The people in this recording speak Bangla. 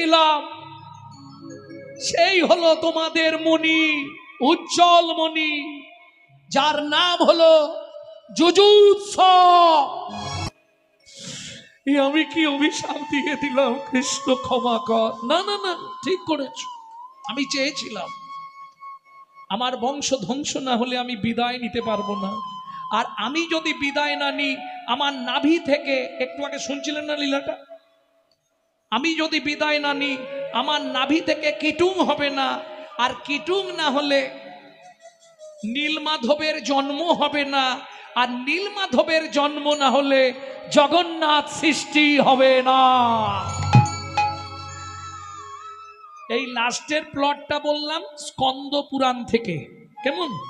চেয়েছিলাম সেই হলো তোমাদের মণি উজ্জ্বল মণি যার নাম হলো যুজুৎস আমি কি অভিশাপ দিয়ে দিলাম, কৃষ্ণ ক্ষমা কর। না না না, ঠিক করেছ। আমি চেয়েছিলাম, আমার বংশ ধ্বংস না হলে আমি বিদায় নিতে পারব না। আর আমি যদি বিদায় না নিই, আমার নাভি থেকে, একটু আগে শুনছিলেন না লীলাটা? আমি যদি বিদায় না নিই, আমার নাভি থেকে কিটুং হবে না। আর কিটুং না হলে নীলমাধবের জন্ম হবে না। আর নীলমাধবের জন্ম না হলে জগন্নাথ সৃষ্টি হবে না। এই লাস্টের প্লটটা বললাম স্কন্দ পুরাণ থেকে। কেমন?